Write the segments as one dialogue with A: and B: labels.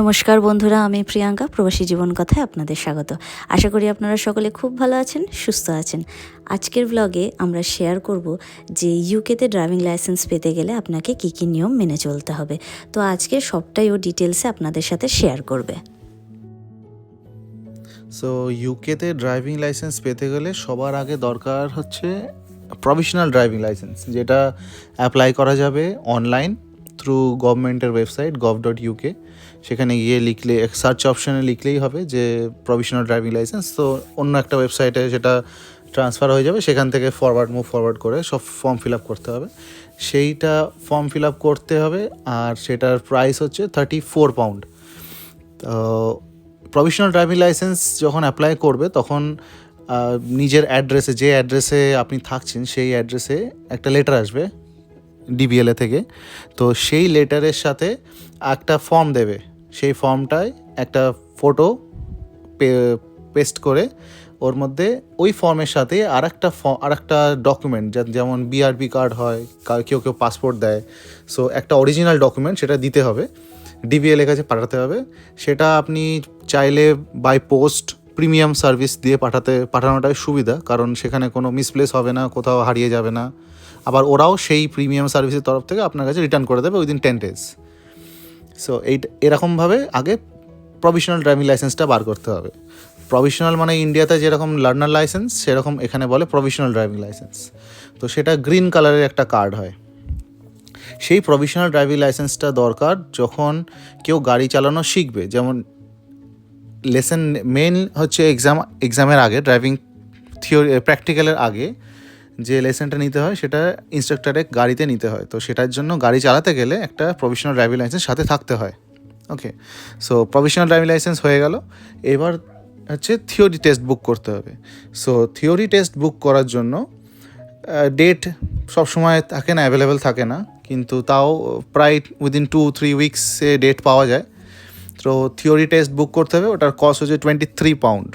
A: নমস্কার বন্ধুরা, আমি প্রিয়াঙ্কা, প্রবাসী জীবন কথায় আপনাদের স্বাগত। আশা করি আপনারা সকলে খুব ভালো আছেন, সুস্থ আছেন। আজকের ব্লগে আমরা শেয়ার করব যে ইউকেতে ড্রাইভিং লাইসেন্স পেতে গেলে আপনাকে কী কী নিয়ম মেনে চলতে হবে। তো আজকে সবটাই ও ডিটেলসে আপনাদের সাথে শেয়ার করবে।
B: সো ইউকেতে ড্রাইভিং লাইসেন্স পেতে গেলে সবার আগে দরকার হচ্ছে প্রফেশনাল ড্রাইভিং লাইসেন্স যেটা অ্যাপ্লাই করা যাবে অনলাইন থ্রু গভর্নমেন্টের ওয়েবসাইট গভ ডট ইউকে সেখানে গিয়ে লিখলে সার্চ অপশানে লিখলেই হবে যে প্রভিশনাল ড্রাইভিং লাইসেন্স তো অন্য একটা ওয়েবসাইটে সেটা ট্রান্সফার হয়ে যাবে, সেখান থেকে ফরওয়ার্ড মুভ ফরওয়ার্ড করে সব ফর্ম ফিল আপ করতে হবে। সেইটা ফর্ম ফিল আপ করতে হবে আর সেটার প্রাইস হচ্ছে থার্টি ফোর পাউন্ড তো প্রফেশনাল ড্রাইভিং লাইসেন্স যখন অ্যাপ্লাই করবে, তখন নিজের অ্যাড্রেসে যে অ্যাড্রেসে আপনি থাকছেন, সেই অ্যাড্রেসে একটা লেটার আসবে। ডিবিএলএ থেকে। তো সেই লেটারের সাথে একটা ফর্ম দেবে। সেই ফর্মটায় একটা ফটো পেস্ট করে ওর মধ্যে ওই ফর্মের সাথে আর একটা আর একটা ডকুমেন্ট যেমন বিআরপি কার্ড হয় কেউ কেউ পাসপোর্ট দেয়। সো একটা অরিজিনাল ডকুমেন্ট সেটা দিতে হবে। ডিবিএল এর কাছে পাঠাতে হবে। সেটা আপনি চাইলে বাই পোস্ট প্রিমিয়াম সার্ভিস দিয়ে পাঠাতে, পাঠানোটাই সুবিধা। কারণ সেখানে কোনো মিসপ্লেস হবে না, কোথাও হারিয়ে যাবে না। আবার ওরাও সেই প্রিমিয়াম সার্ভিসের তরফ থেকে আপনার কাছে রিটার্ন করে দেবে উইদিন টেন ডেজ সো এই এরকমভাবে আগে প্রভিশনাল ড্রাইভিং লাইসেন্সটা বার করতে হবে। প্রভিশনাল মানে ইন্ডিয়াতে যেরকম লার্নার লাইসেন্স সেরকম এখানে বলে প্রভিশনাল ড্রাইভিং লাইসেন্স তো সেটা গ্রিন কালারের একটা কার্ড হয়। সেই প্রভিশনাল ড্রাইভিং লাইসেন্সটা দরকার যখন কেউ গাড়ি চালানো শিখবে। যেমন লেসেন মেন হচ্ছে এক্সাম এক্সামের আগে ড্রাইভিং থিওরি প্র্যাকটিক্যালের আগে যে লেসনটা নিতে হয়, সেটা ইনস্ট্রাক্টরে গাড়িতে নিতে হয়। তো সেটার জন্য গাড়ি চালাতে গেলে একটা প্রফেশনাল ড্রাইভিং লাইসেন্স সাথে থাকতে হয়। Okay so professional driving licence হয়ে গেল। এবার হচ্ছে থিওরি টেস্ট বুক করতে হবে। সো থিওরি টেস্ট বুক করার জন্য ডেট সবসময় থাকে না অ্যাভেলেবেল থাকে না। কিন্তু তাও প্রায় উইদিন টু থ্রি উইকসে ডেট পাওয়া যায়। তো থিওরি টেস্ট বুক করতে হবে। ওটার কস্ট হচ্ছে twenty three pound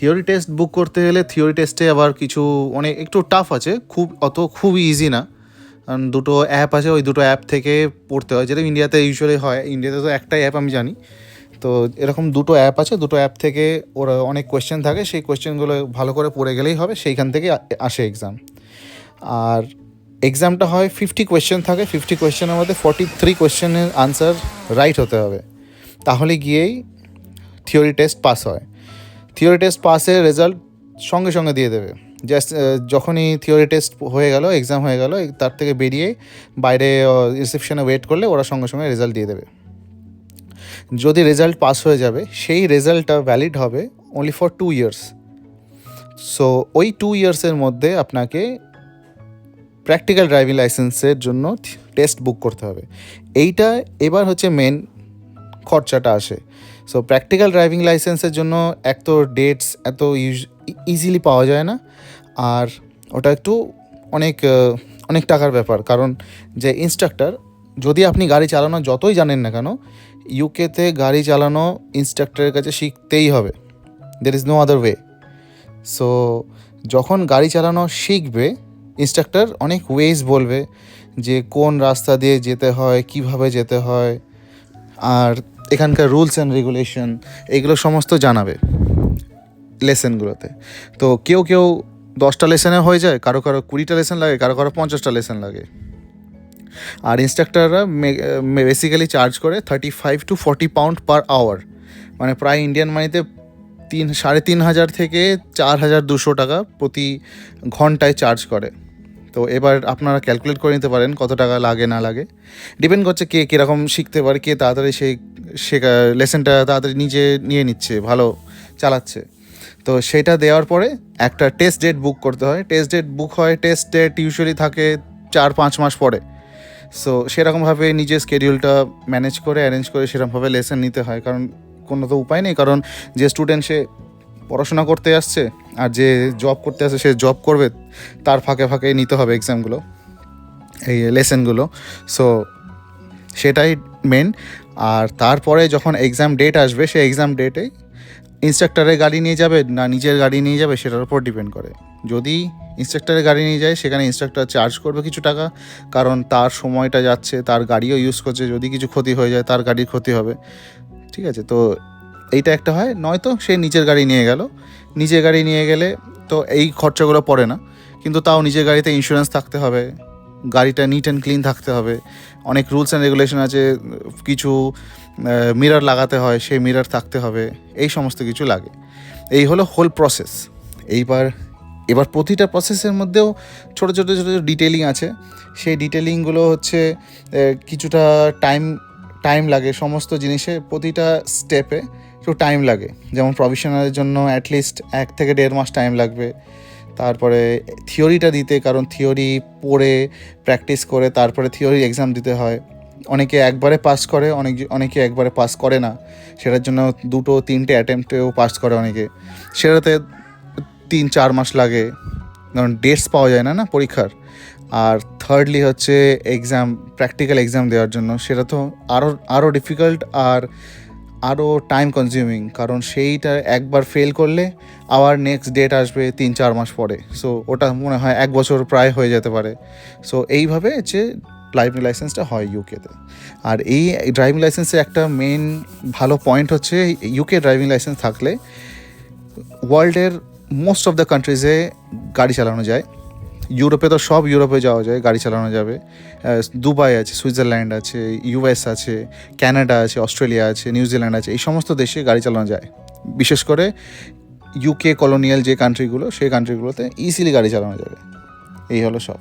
B: theory test book করতে গেলে থিওরি টেস্টে আবার কিছু অনেক, একটু টাফ আছে, খুব, অত খুব ইজি না। কারণ দুটো অ্যাপ আছে, ওই দুটো অ্যাপ থেকে পড়তে হয়, যেটা ইন্ডিয়াতে ইউজুয়ালি হয়। ইন্ডিয়াতে তো একটাই অ্যাপ আমি জানি। তো এরকম দুটো অ্যাপ আছে, দুটো অ্যাপ থেকে ওরা অনেক কোয়েশ্চেন থাকে, সেই কোয়েশ্চেনগুলো ভালো করে পড়ে গেলেই হবে, সেইখান থেকে আসে এক্সাম আর এক্সামটা হয় ফিফটি কোয়েশ্চেন থাকে ফিফটি কোয়েশ্চেনের মধ্যে ফর্টি থ্রি কোয়েশ্চেনের আনসার রাইট হতে হবে। তাহলে গিয়েই থিওরি টেস্ট পাস হয়। থিওরি টেস্ট পাসের রেজাল্ট সঙ্গে সঙ্গে দিয়ে দেবে। জাস্ট যখনই থিওরি টেস্ট হয়ে গেল এক্সাম হয়ে গেল, তার থেকে বেরিয়ে বাইরে রিসেপশনে ওয়েট করলে ওরা সঙ্গে সঙ্গে রেজাল্ট দিয়ে দেবে। যদি রেজাল্ট পাস হয়ে যাবে, সেই রেজাল্টটা ভ্যালিড হবে only for two years so ওই টু ইয়ার্সের মধ্যে আপনাকে প্র্যাকটিক্যাল ড্রাইভিং লাইসেন্সের জন্য টেস্ট বুক করতে হবে। এইটা এবার হচ্ছে মেন খরচাটা আসে। সো প্র্যাকটিক্যাল ড্রাইভিং লাইসেন্সের জন্য এক তো ডেটস এত ইজিলি পাওয়া যায় না। আর ওটা একটু অনেক অনেক টাকার ব্যাপার। কারণ যে ইনস্ট্রাক্টর যদি আপনি গাড়ি চালানো যতই জানেন না কেন ইউকেতে গাড়ি চালানো ইনস্ট্রাক্টরের কাছে শিখতেই হবে। There is no other way so যখন গাড়ি চালানো শিখবে ইনস্ট্রাক্টর অনেক ওয়েজ বলবে যে কোন রাস্তা দিয়ে যেতে হয়, কীভাবে যেতে হয়। আর এখানকার রুলস অ্যান্ড রেগুলেশন, এগুলো সমস্ত জানাবে লেসেনগুলোতে। তো কেউ কেউ দশটা লেসনে হয়ে যায়, কারও কারও কুড়িটা লেসন লাগে, কারও কারও পঞ্চাশটা লেসন লাগে। আর ইনস্ট্রাক্টররা বেসিক্যালি চার্জ করে thirty five to forty pound per hour মানে প্রায় ইন্ডিয়ান মানিতে তিন, সাড়ে তিন হাজার থেকে চার হাজার দুশো টাকা প্রতি ঘন্টায় চার্জ করে। তো এবার আপনারা ক্যালকুলেট করে নিতে পারেন কত টাকা লাগে, না লাগে। ডিপেন্ড করছে কে কীরকম শিখতে পারে, কে তাড়াতাড়ি সেই শেখা লেসনটা তাড়াতাড়ি নিজে নিয়ে নিচ্ছে, ভালো চালাচ্ছে। তো সেটা দেওয়ার পরে একটা টেস্ট ডেট বুক করতে হয়। টেস্ট ডেট বুক হয় টেস্ট ডেট ইউজুয়ালি থাকে চার, পাঁচ মাস পরে। সো সেরকমভাবে নিজের স্কেডিউলটা ম্যানেজ করে অ্যারেঞ্জ করে সেরকমভাবে লেসন নিতে হয়। কারণ কোনো তো উপায় নেই, কারণ যে স্টুডেন্ট সে পড়াশোনা করতে আসছে আর যে জব করতে আসছে সে জব করবে, তার ফাঁকে ফাঁকে নিতে হবে এক্সামগুলো এই লেসনগুলো সো সেটাই মেন আর তারপরে যখন এক্সাম ডেট আসবে, সেই এক্সাম ডেটে ইনস্ট্রাক্টরের গাড়ি নিয়ে যাবে না নিজের গাড়ি নিয়ে যাবে, সেটার উপর ডিপেন্ড করে। যদি ইনস্ট্রাক্টরের গাড়ি নিয়ে যায়, সেখানে ইনস্ট্রাক্টর চার্জ করবে কিছু টাকা, কারণ তার সময়টা যাচ্ছে, তার গাড়িও ইউজ করছে, যদি কিছু ক্ষতি হয়ে যায়, তার গাড়ির ক্ষতি হবে। ঠিক আছে? তো এইটা একটা হয়, নয়তো সে নিজের গাড়ি নিয়ে গেল। নিজের গাড়ি নিয়ে গেলে তো এই খরচাগুলো পড়ে না। কিন্তু তাও নিজের গাড়িতে ইন্স্যুরেন্স থাকতে হবে, গাড়িটা নিট অ্যান্ড ক্লিন থাকতে হবে। অনেক রুলস অ্যান্ড রেগুলেশন আছে, কিছু মিরার লাগাতে হয়, সেই মিরার থাকতে হবে, এই সমস্ত কিছু লাগে। এই হলো হোল প্রসেস এইবার, এবার প্রতিটা প্রসেসের মধ্যেও ছোটো ছোটো ছোটো ছোটো ডিটেলিং আছে। সেই ডিটেলিংগুলো হচ্ছে কিছুটা টাইম টাইম লাগে সমস্ত জিনিসে প্রতিটা স্টেপে একটু টাইম লাগে। যেমন প্রফেশনালের জন্য অ্যাটলিস্ট এক থেকে দেড় মাস টাইম লাগবে। তারপরে থিওরিটা দিতে, কারণ থিওরি পড়ে প্র্যাকটিস করে, তারপরে থিওরি এক্সাম দিতে হয়। অনেকে একবারে পাস করে, অনেক অনেকে একবারে পাস করে না। সেটার জন্য দুটো, তিনটে অ্যাটেম্পটেও পাস করে অনেকে। সেটাতে তিন, চার মাস লাগে। কারণ ডেটস পাওয়া যায় না না, পরীক্ষার। আর থার্ডলি হচ্ছে এক্সাম প্র্যাকটিক্যাল এক্সাম দেওয়ার জন্য। সেটা তো আরও আরও ডিফিকাল্ট আর আরও টাইম কনজিউমিং কারণ সেইটা একবার ফেল করলে আবার নেক্সট ডেট আসবে তিন, চার মাস পরে। সো ওটা মনে হয় এক বছর প্রায় হয়ে যেতে পারে। সো এইভাবে যে ড্রাইভিং লাইসেন্সটা হয় ইউকেতে আর এই ড্রাইভিং লাইসেন্সের একটা মেন ভালো পয়েন্ট হচ্ছে ইউকে ড্রাইভিং লাইসেন্স থাকলে ওয়ার্ল্ডের মোস্ট অফ দ্য কান্ট্রিজে গাড়ি চালানো যায়। ইউরোপে তো সব ইউরোপে যাওয়া যায়, গাড়ি চালানো যাবে। দুবাই আছে, সুইজারল্যান্ড আছে, ইউএস আছে, ক্যানাডা আছে, অস্ট্রেলিয়া আছে, নিউজিল্যান্ড আছে, এই সমস্ত দেশে গাড়ি চালানো যায়। বিশেষ করে ইউকে কলোনিয়াল যে কান্ট্রিগুলো সেই কান্ট্রিগুলোতে ইজিলি গাড়ি চালানো যাবে। এই হলো সব।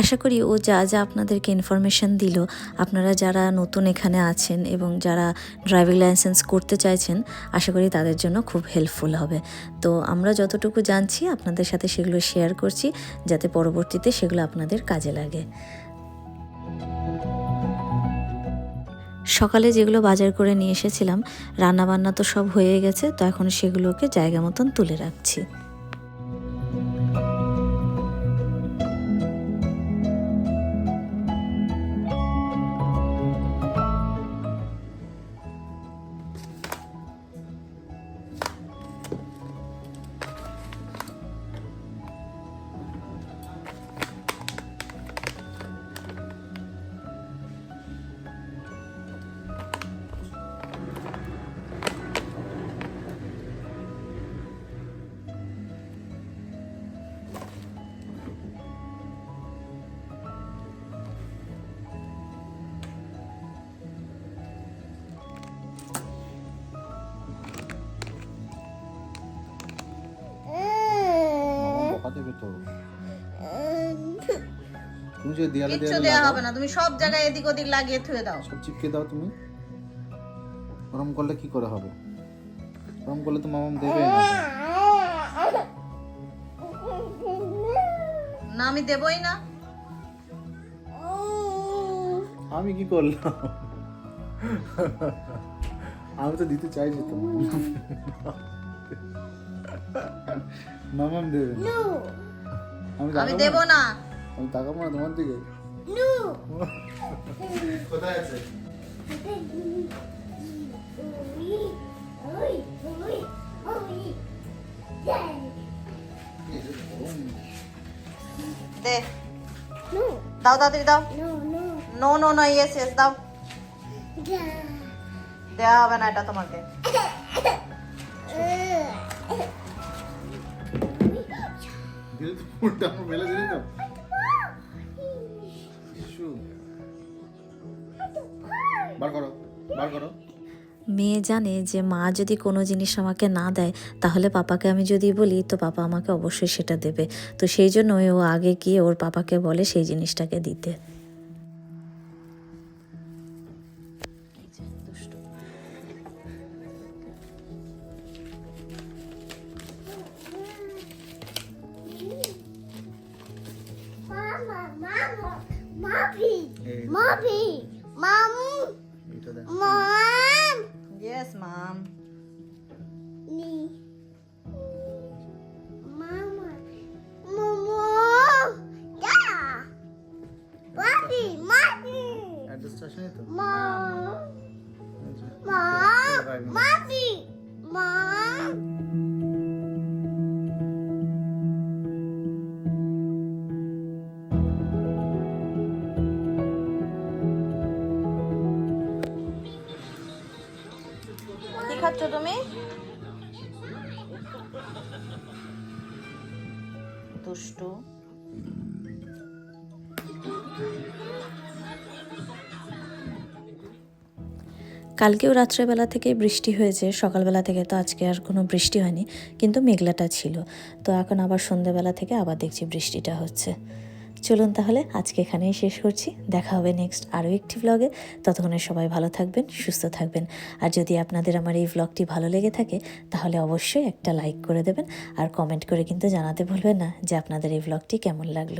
A: আশা করি ও যা যা আপনাদেরকে ইনফরমেশন দিল, আপনারা যারা নতুন এখানে আছেন এবং যারা ড্রাইভিং লাইসেন্স করতে চাইছেন, আশা করি তাদের জন্য খুব হেল্পফুল হবে। তো আমরা যতটুকু জানছি, আপনাদের সাথে সেগুলো শেয়ার করছি, যাতে পরবর্তীতে সেগুলো আপনাদের কাজে লাগে। সকালে যেগুলো বাজার করে নিয়ে এসেছিলাম, রান্নাবান্না তো সব হয়ে গেছে, তো এখন সেগুলোকে জায়গা মতন তুলে রাখছি।
B: যে দেয়ালে
C: কিচ্ছু দেওয়া হবে না তুমি সব জায়গায় এদিক ওদিক লাগিয়ে থুয়ে দাও।
B: সব চিপকে দাও তুমি। ওরম করলে কি করে হবে? ওরম করলে তো মামাম দেবে না।
C: না আমি দেবই না।
B: আমি কি করলাম? আমি তো দিতে চাইছি তো মামাম দেবে। আমি
C: দেব
B: না?
C: না
B: আমি তাকাবো না তোমার দিকে কোথায় আছে
C: দে দাও তাড়াতাড়ি দাও no no no yes yes দাও দেওয়া হবে না এটা তোমাকে
B: দিলে তো পুরোটা আমার মেলে দিলি তো বার করো বার করো
A: মেয়ে জানে যে মা যদি কোনো জিনিস আমাকে না দেয় তাহলে পাপাকে আমি যদি বলি তো পাপা আমাকে অবশ্যই সেটা দেবে তো সেই জন্য ও আগে গিয়ে ওর পাপাকে বলে সেই জিনিসটাকে দিতে
D: mommy, mom,
B: এইটা দেখ
D: mom,
C: yes mom
D: me, mama, momo, yeah, mommy, mommy,
B: অ্যাড্রেসটা আসেনি তো
D: mom, mom,
B: driving
D: Mommy. Mom.
C: কি খাচ্ছ তুমি? দুষ্টু।
A: কালকেও রাত্রেবেলা থেকে বৃষ্টি হয়েছে, সকালবেলা থেকে তো আজকে আর কোনো বৃষ্টি হয়নি, কিন্তু মেঘলাটা ছিল। তো এখন আবার সন্ধ্যেবেলা থেকে আবার দেখছি বৃষ্টিটা হচ্ছে। চলুন তাহলে আজকে এখানেই শেষ করছি। দেখা হবে নেক্সট আরও একটি ব্লগে ততক্ষণে সবাই ভালো থাকবেন, সুস্থ থাকবেন। আর যদি আপনাদের আমার এই ব্লগটি ভালো লেগে থাকে, তাহলে অবশ্যই একটা লাইক করে দেবেন। আর কমেন্ট করে কিন্তু জানাতে ভুলবেন না যে আপনাদের এই ব্লগটি কেমন লাগল।